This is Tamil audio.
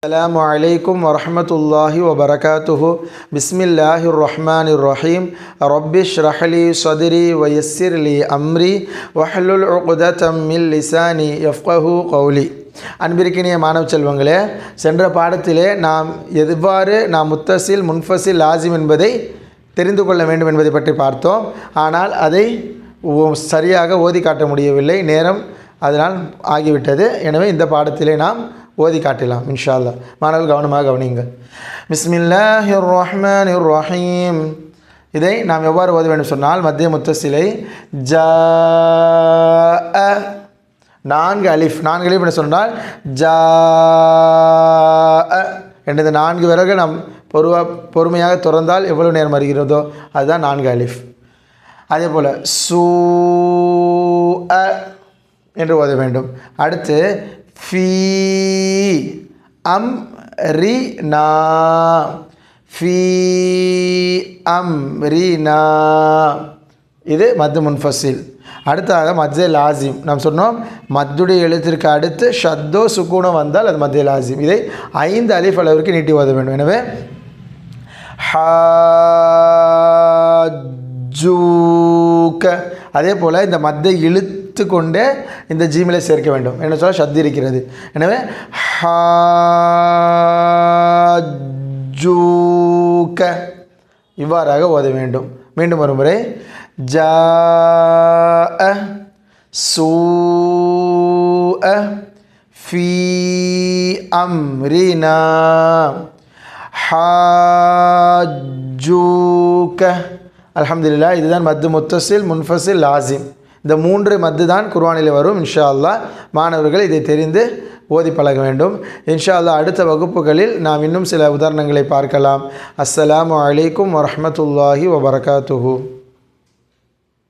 السلام عليكم ورحمة الله وبركاته بسم الله الرحمن الرحيم رب اشرح لي صدري ويسر لي أمري واحلل عقدة من لساني يفقه قولي அன்பிற்கினிய மாணவ செல்வங்களே சென்ற பாடத்திலே நாம் எவ்வாறு நாம் முத்தசில் முன்ஃபசில் லாசிம் என்பதை தெரிந்து கொள்ள வேண்டும் என்பதை பற்றி பார்த்தோம் ஆனால் அதை ஓ- சரியாக ஓதி காட்ட முடியவில்லை நேரம் அதனால் ஆகிவிட்டது எனவே இந்த பாடத்திலே நாம் ஓதி காட்டலாம் இன்ஷா அல்லா மாணவர்கள் கவனமாக கவனியுங்கள். பிஸ்மில்லாஹிர் ரஹ்மான் ரஹீம் இதை நாம் எவ்வாறு ஓத வேண்டும் சொன்னால் மத்திய முத்தசிலை ஜா நான்கு அலிஃப் நான்கு அலிஃப் என்று சொன்னால் ஜா என்ற நான்கு விறகு நாம் பொறுவா பொறுமையாக திறந்தால் எவ்வளவு நேரம் வருகிறதோ அதுதான் நான்கு அலிஃப். அதே போல் சூ அ என்று ஓத வேண்டும். அடுத்து ஃபீ அம் ரி நா. ஃபீ அம் ரி நா. இது மத்து முன்ஃபசில் அடுத்ததாக மத்திய லாசிம் நாம் சொன்னோம் மத்துடைய எழுத்திற்கு அடுத்து ஷத்தோ சுக்கூனம் வந்தால் அது மத்திய லாசிம் இதை ஐந்து அலிஃப் அளவிற்கு நீட்டி ஓத வேண்டும். எனவே ஹூக்க அதே போல் இந்த மத்தை இழுத்து கொண்டே இந்த ஜீமிலை சேர்க்க வேண்டும். என்ன சொல்ல சத்து இருக்கிறது. எனவே ஹூக்க இவ்வாறாக ஓத வேண்டும். மீண்டும் ஒரு முறை. ஜா சூ ஃபீ அம்ரினா. ஹாஜூக்க அல்ஹம்துலில்லாஹ் இதுதான் மத்து முத்தசில் முன்ஃபசில் லாசிம் இந்த மூன்று மத்து தான் குர்வானில் வரும் இன்ஷா அல்லாஹ் மாணவர்கள் இதை தெரிந்து ஓதி பழக வேண்டும். இன்ஷா அல்லாஹ் அடுத்த வகுப்புகளில் நாம் இன்னும் சில உதாரணங்களை பார்க்கலாம். அஸ்ஸலாமு அலைக்கும் வரமத்துல்லாஹி வபரகாத்துஹூ.